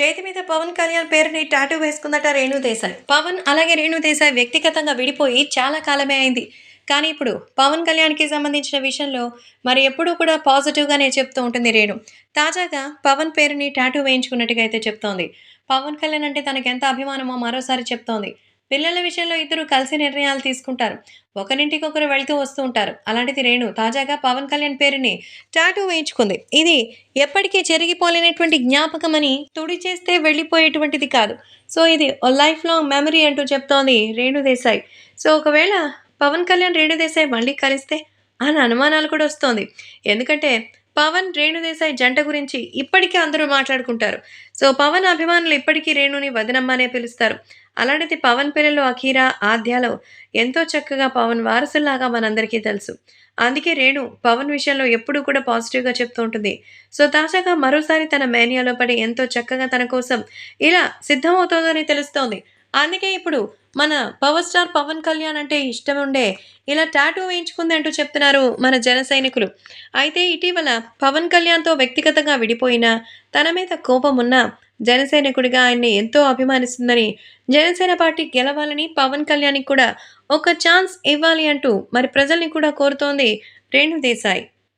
చేతి మీద పవన్ కళ్యాణ్ పేరుని టాటూ వేసుకుందట రేణు దేశాయ్. పవన్ అలాగే రేణు దేశాయ్ వ్యక్తిగతంగా విడిపోయి చాలా కాలమే అయింది. కానీ ఇప్పుడు పవన్ కళ్యాణ్కి సంబంధించిన విషయంలో మరి ఎప్పుడూ కూడా పాజిటివ్గానే చెప్తూ ఉంటుంది రేణు. తాజాగా పవన్ పేరుని టాటూ వేయించుకున్నట్టుగా అయితే చెప్తోంది. పవన్ కళ్యాణ్ అంటే తనకెంత అభిమానమో మరోసారి చెప్తోంది. పిల్లల విషయంలో ఇద్దరు కలిసి నిర్ణయాలు తీసుకుంటారు. ఒకరింటికొకరు వెళుతూ వెళ్తూ వస్తూ ఉంటారు. అలాంటిది రేణు తాజాగా పవన్ కళ్యాణ్ పేరుని టాటూ వేయించుకుంది. ఇది ఎప్పటికీ చెరిగిపోలేనటువంటి జ్ఞాపకం అని తుడి చేస్తే వెళ్ళిపోయేటువంటిది కాదు. సో ఇది లైఫ్ లాంగ్ మెమరీ అంటూ చెప్తోంది రేణు దేశాయ్. సో ఒకవేళ పవన్ కళ్యాణ్ రేణు దేశాయ్ మళ్ళీ కలిస్తే అని అనుమానాలు కూడా వస్తోంది. ఎందుకంటే పవన్ రేణుదేశాయ్ జంట గురించి ఇప్పటికీ అందరూ మాట్లాడుకుంటారు. సో పవన్ అభిమానులు ఇప్పటికీ రేణుని వదినమ్మనే పిలుస్తారు. అలాంటిది పవన్ పిల్లలు అఖీరా ఆద్యాలో ఎంతో చక్కగా పవన్ వారసుల్లాగా మనందరికీ తెలుసు. అందుకే రేణు పవన్ విషయంలో ఎప్పుడూ కూడా పాజిటివ్గా చెప్తూ ఉంటుంది. సో తాజాగా మరోసారి తన మేనియాలో పడి ఎంతో చక్కగా తన కోసం ఇలా సిద్ధమవుతోందని తెలుస్తోంది. అందుకే ఇప్పుడు మన పవర్ స్టార్ పవన్ కళ్యాణ్ అంటే ఇష్టం ఉండే ఇలా టాటూ వేయించుకుంది అంటూ చెప్తున్నారు మన జన సైనికులు. అయితే ఇటీవల పవన్ కళ్యాణ్తో వ్యక్తిగతంగా విడిపోయినా తన మీద కోపం ఉన్నా జనసైనికుడిగా ఆయన్ని ఎంతో అభిమానిస్తుందని జనసేన పార్టీ గెలవాలని పవన్ కళ్యాణ్కి కూడా ఒక ఛాన్స్ ఇవ్వాలి అంటూ మరి ప్రజల్ని కూడా కోరుతోంది రేణు దేశాయ్